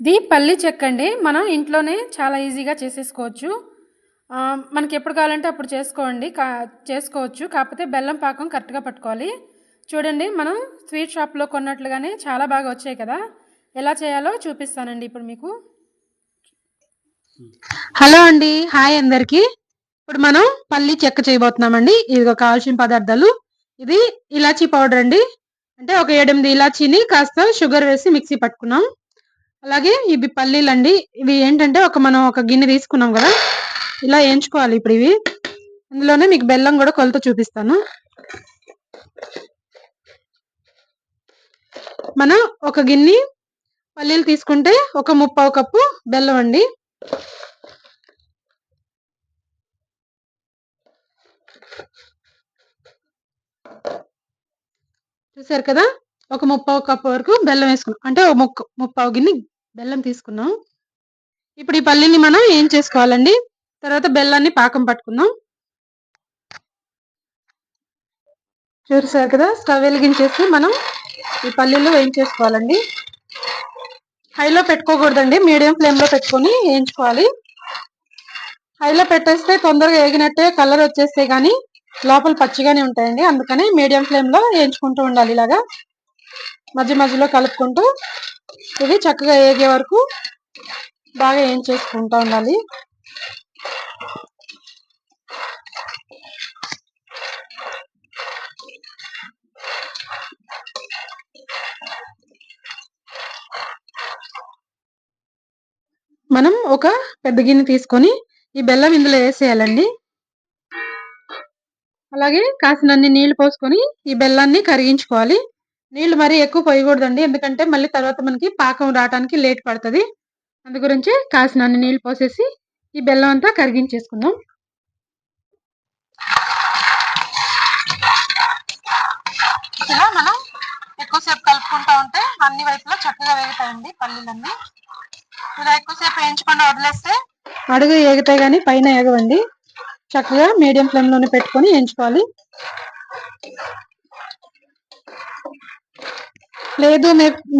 ఇది పల్లి చెక్క అండి. మనం ఇంట్లోనే చాలా ఈజీగా చేసేసుకోవచ్చు. మనకి ఎప్పుడు కావాలంటే అప్పుడు చేసుకోండి. కా చేసుకోవచ్చు. కాకపోతే బెల్లం పాకం కరెక్ట్గా పట్టుకోవాలి. చూడండి మనం స్వీట్ షాప్లో కొన్నట్లుగానే చాలా బాగా వచ్చాయి కదా. ఎలా చేయాలో చూపిస్తానండి ఇప్పుడు మీకు. హలో అండి. హాయ్ అందరికీ. ఇప్పుడు మనం పల్లి చెక్క చేయబోతున్నామండి. ఇదిగో కావాల్సిన పదార్థాలు. ఇది ఇలాచీ పౌడర్ అండి. అంటే ఒక ఏడెనిమిది ఇలాచీని కాస్త షుగర్ వేసి మిక్సీ పట్టుకున్నాం. అలాగే ఇవి పల్లీలు అండి ఇవి ఏంటంటే ఒక మనం ఒక గిన్నె తీసుకున్నాం కదా ఇలా వేయించుకోవాలి ఇప్పుడు ఇవి. ఇందులోనే మీకు బెల్లం కూడా కొలత చూపిస్తాను. మనం ఒక గిన్నె పల్లీలు తీసుకుంటే ఒక ముప్పావు కప్పు బెల్లం అండి. చూసారు కదా ఒక ముప్పావు కప్పు వరకు బెల్లం వేసుకున్నాం. అంటే ఒక ముక్క ముప్పావు గిన్నె బెల్లం తీసుకున్నాం. ఇప్పుడు ఈ పల్లీని మనం ఏం చేసుకోవాలండి? తర్వాత బెల్లాన్ని పాకం పట్టుకుందాం. చూసారు కదా స్టవ్ వెలిగించేసి మనం ఈ పల్లీలు వేయించేసుకోవాలండి. హైలో పెట్టుకోకూడదండి మీడియం ఫ్లేమ్లో పెట్టుకొని వేయించుకోవాలి. హైలో పెట్టేస్తే తొందరగా వేగినట్టే కలర్ వచ్చేస్తే కానీ లోపల పచ్చిగానే ఉంటాయండి. అందుకని మీడియం ఫ్లేమ్లో వేయించుకుంటూ ఉండాలి ఇలాగా. మధ్య మధ్యలో కలుపుకుంటూ ఇవి చక్కగా వేగే వరకు బాగా ఏం చేసుకుంటా ఉండాలి. మనం ఒక పెద్ద గిన్నె తీసుకొని ఈ బెల్లం ఇందులో వేసేయాలండి. అలాగే కాసినన్ని నీళ్ళు పోసుకొని ఈ బెల్లాన్ని కరిగించుకోవాలి. నీళ్ళు మరీ ఎక్కువ పోయకూడదండి. ఎందుకంటే మళ్ళీ తర్వాత మనకి పాకం రావడానికి లేట్ పడుతుంది. అందు గురించి కాసినన్ని నీళ్ళు పోసేసి ఈ బెల్లం అంతా కరిగించేసుకుందాం. ఇలా మనం ఎక్కువసేపు కలుపుకుంటా ఉంటే అన్ని వైపులా చక్కగా వేగుతాయండి పల్లీలన్నీ. ఇలా ఎక్కువసేపు వేయించకుండా వదిలేస్తే అడుగు ఎగుతాయి కానీ పైన ఎగవండి చక్కగా మీడియం ఫ్లేమ్లోనే పెట్టుకొని వేయించుకోవాలి. లేదు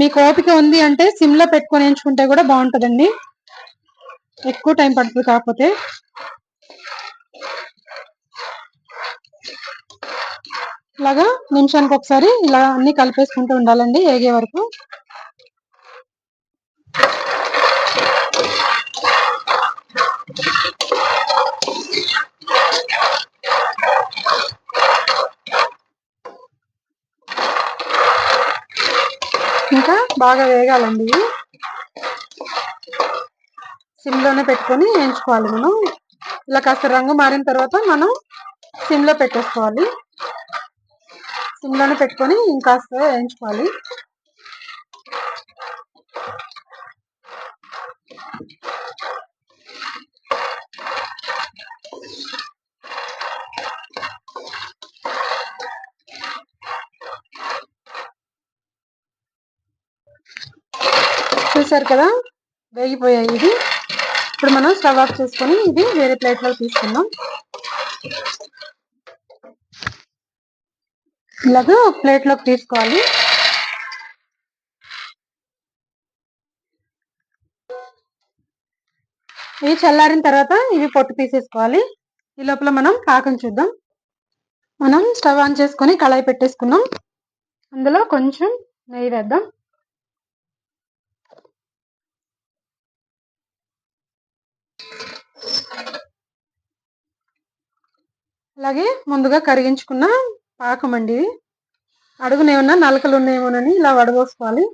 మీకు ఓపిక ఉంది అంటే సిమ్లో పెట్టుకొని ఎంచుకుంటే కూడా బాగుంటదండి. ఎక్కువ టైం పడుతుంది కాకపోతే. ఇలాగా నిమిషానికి ఒకసారి ఇలా అన్ని కలిపేసుకుంటూ ఉండాలండి ఏగే వరకు. ఇంకా బాగా వేగాలండి. సిమ్లోనే సిమ్లోనే పెట్టుకొని వేయించుకోవాలి మనం. ఇలా కాస్త రంగు మారిన తర్వాత మనం సిమ్లో పెట్టేసుకోవాలి. సిమ్లోనే పెట్టుకొని ఇంకాస్త వేయించుకోవాలి. చూసారు కదా? వేగిపోయాయి ఇది ఇప్పుడు మనం స్టవ్ ఆఫ్ చేసుకొని ఇది వేరే ప్లేట్లో తీసుకుందాం. ఇలాగా ప్లేట్లోకి తీసుకోవాలి. ఇవి చల్లారిన తర్వాత ఇవి పొట్టు తీసేసుకోవాలి. ఈ లోపల మనం పాకం చూద్దాం. మనం స్టవ్ ఆన్ చేసుకొని కళాయి పెట్టేసుకున్నాం అందులో కొంచెం నెయ్యి వేద్దాం. అలాగే ముందుగా కరిగించుకున్న పాకం అండి అడుగునేమన్నా అడుగున నలకలు ఉన్నాయేమోనని ఇలా వడబోసుకోవాలి.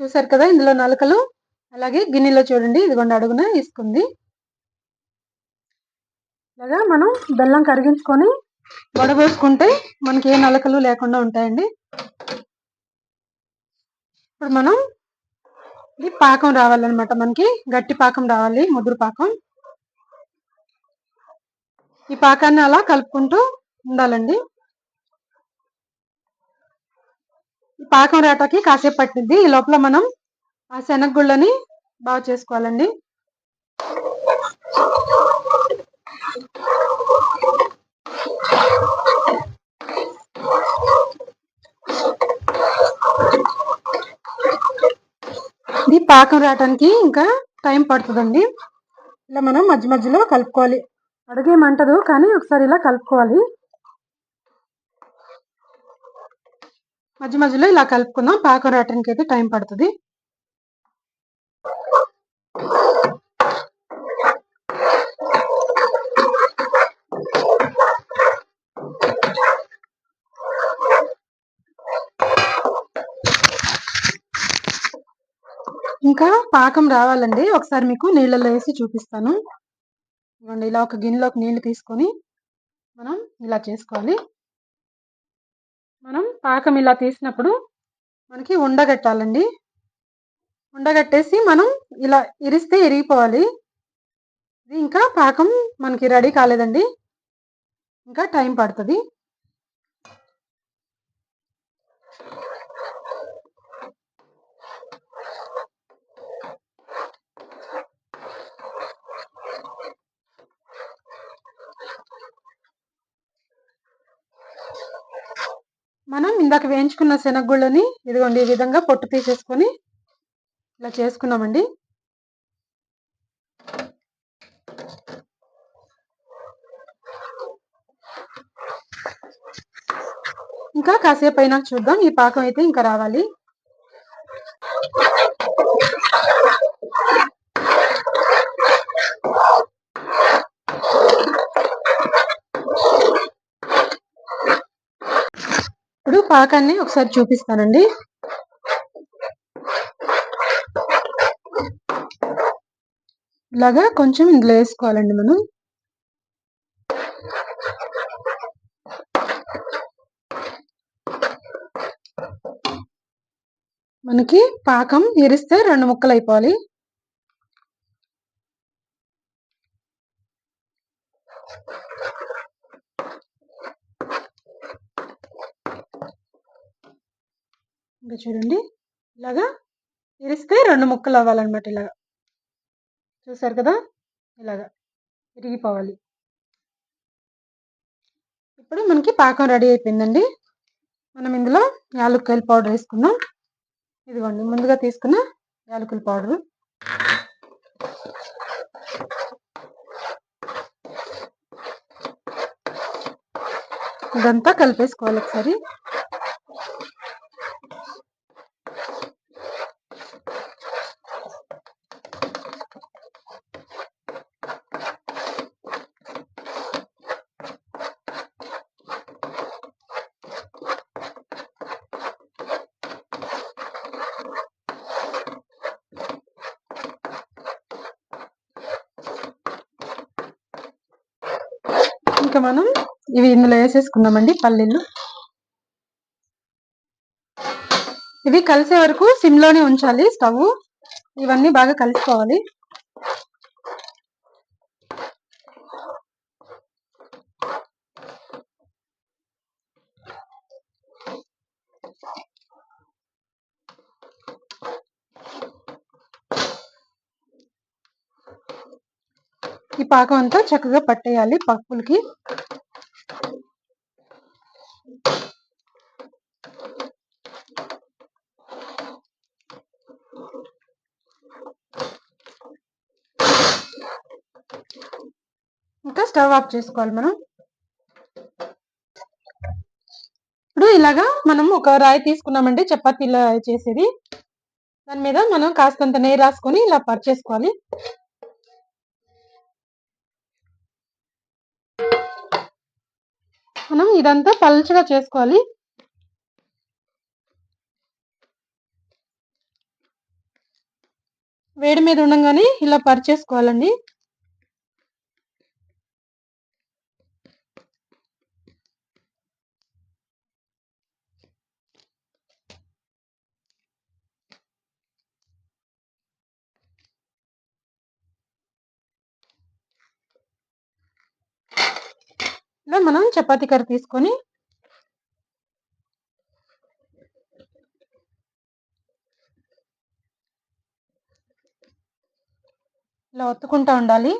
చూసారు కదా ఇందులో నలకలు? అలాగే గిన్నెలో చూడండి ఇదిగోండి అడుగున ఇసుకుంది ఇలాగా మనం బెల్లం కరిగించుకొని వడబోసుకుంటే మనకి ఏ నలకలు లేకుండా ఉంటాయండి. ఇప్పుడు మనం ఇది పాకం రావాలన్నమాట. మనకి గట్టి పాకం రావాలి ముదురు పాకం. ఈ పాకాన్ని అలా కలుపుకుంటూ ఉండాలండి ఈ పాకం రాటాకి కాసేపు పట్టింది. ఈ లోపల మనం ఆ శనగగుళ్ళని బాగా చేసుకోవాలండి. ఇది పాకం రావటానికి ఇంకా టైం పడుతుందండి. ఇలా మనం మధ్య మధ్యలో కలుపుకోవాలి. అడుగేమంటదు కానీ ఒకసారి ఇలా కలుపుకోవాలి. మధ్య మధ్యలో ఇలా కలుపుకుందాం. పాకం రావటానికి అయితే టైం పడుతుంది. ఇంకా పాకం రావాలండి. ఒకసారి మీకు నీళ్ళలో వేసి చూపిస్తాను. ఇలా ఒక గిన్నెలోకి నీళ్ళు తీసుకొని మనం ఇలా చేసుకోవాలి. మనం పాకం ఇలా తీసినప్పుడు మనకి ఉండగట్టాలండి ఉండగట్టేసి మనం ఇలా ఇరిస్తే ఇరిగిపోవాలి. ఇది ఇంకా పాకం మనకి రెడీ కాలేదండి. ఇంకా టైం పడుతుంది. మనం ఇందాక వేయించుకున్న శనగగుళ్ళని ఇదిగోండి ఈ విధంగా పొట్టు తీసేసుకొని ఇలా చేసుకున్నామండి. ఇంకా కాసేపు అయినా చూద్దాం ఈ పాకం అయితే ఇంకా రావాలి ఇప్పుడు పాకాన్ని ఒకసారి చూపిస్తానండి. ఇలాగా కొంచెం ఇందులో వేసుకోవాలండి మనం. మనకి పాకం ఎరిస్తే రెండు ముక్కలు అయిపోవాలి. చూడండి ఇలాగా ఇరిస్తే రెండు ముక్కలు అవ్వాలన్నమాట ఇలాగా. చూసారు కదా? ఇలాగా ఇరిగిపోవాలి ఇప్పుడు మనకి పాకం రెడీ అయిపోయిందండి. మనం ఇందులో యాలక్కాయల పౌడర్ వేసుకున్నాం. ఇదిగోండి ముందుగా తీసుకున్న యాలకుల పౌడర్. ఇదంతా కలిపేసుకోవాలి ఒకసారి. ఇక మనం ఇవి ఇందులో వేసేసుకున్నామండి పల్లీలు. ఇవి కలిసే వరకు సిమ్లోనే ఉంచాలి స్టవ్ ఇవన్నీ బాగా కలిసిపోవాలి ఈ పాకం అంతా చక్కగా పట్టేయాలి పప్పులకి. ఇంకా స్టవ్ ఆఫ్ చేసుకోవాలి మనం. ఇప్పుడు ఇలాగా మనం ఒక రాయి తీసుకున్నామండి చపాతీలా చేసేది. దాని మీద మనం కాస్తంత నెయ్యి రాసుకొని ఇలా పరిచేసుకోవాలి. ఇదంతా పలుచగా చేసుకోవాలి. వేడి మీద ఉండగానే ఇలా పరిచేసుకోవాలండి. మనం చపాతీ కర్ర తీసుకొని ఇలా ఒత్తుకుంటా ఉండాలి.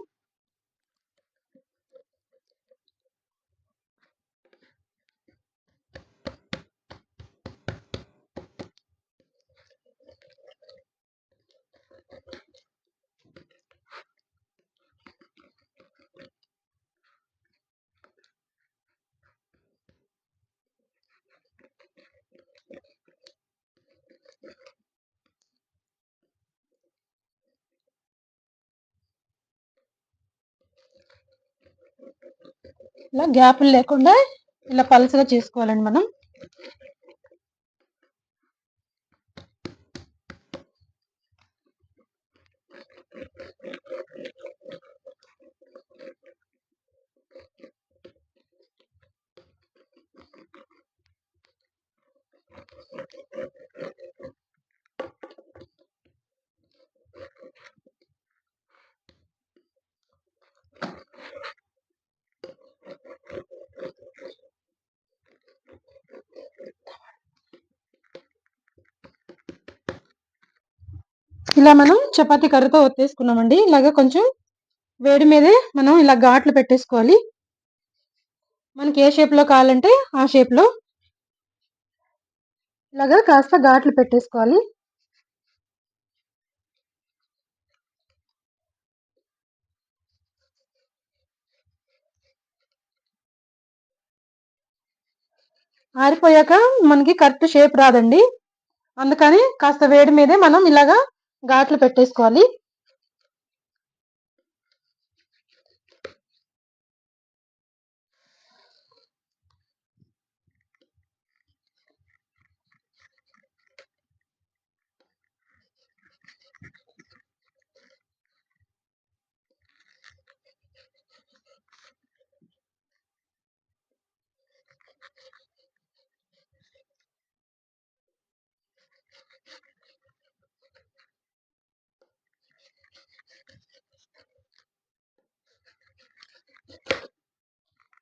ఇలా గ్యాపులు లేకుండా ఇలా పలుచగా చేసుకోవాలండి మనం. ఇలా మనం చపాతీ కర్రతో ఒత్తేసుకున్నామండి. ఇలాగ కొంచెం వేడి మీదే మనం ఇలా ఘాట్లు పెట్టేసుకోవాలి. మనకి ఏ షేప్లో కావాలంటే ఆ షేప్లో ఇలాగా కాస్త ఘాట్లు పెట్టేసుకోవాలి. ఆరిపోయాక మనకి కరెక్ట్ షేప్ రాదండి. అందుకని కాస్త వేడి మీదే మనం ఇలాగా ఘాట్లు పెట్టేసుకోవాలి.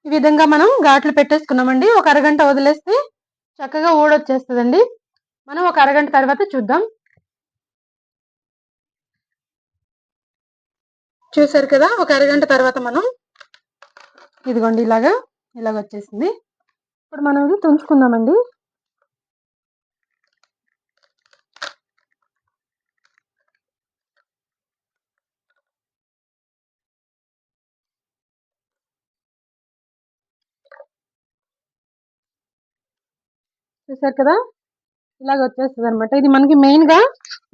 ఈ విధంగా మనం ఘాట్లు పెట్టేసుకున్నామండి. ఒక అరగంట వదిలేస్తే చక్కగా ఊడొచ్చేస్తుందండి. మనం ఒక అరగంట తర్వాత చూద్దాం. చూసారు కదా ఒక అరగంట తర్వాత మనం ఇదిగోండి ఇలాగా ఇలాగ వచ్చేసింది ఇప్పుడు మనం ఇది తుంచుకుందామండి. చూసారు కదా? ఇలాగ వచ్చేస్తుంది అనమాట ఇది మనకి మెయిన్గా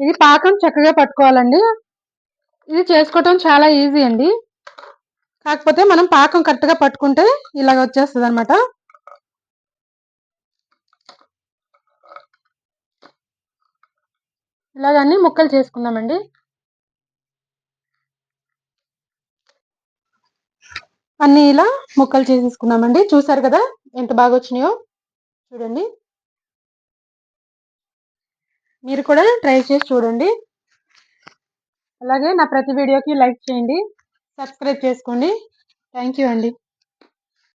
ఇది పాకం చక్కగా పట్టుకోవాలండి. ఇది చేసుకోవటం చాలా ఈజీ అండి. కాకపోతే మనం పాకం కరెక్ట్గా పట్టుకుంటే ఇలాగ వచ్చేస్తుంది అనమాట ఇలాగన్నీ ముక్కలు చేసుకుందామండి అన్ని ఇలా ముక్కలు చేసేసుకున్నామండి. చూసారు కదా? ఎంత బాగా వచ్చినాయో చూడండి. మీరు కూడా ట్రై చేసి చూడండి. అలాగే నా ప్రతి వీడియోకి లైక్ చేయండి. సబ్స్క్రైబ్ చేసుకోండి. థ్యాంక్ యూ అండి.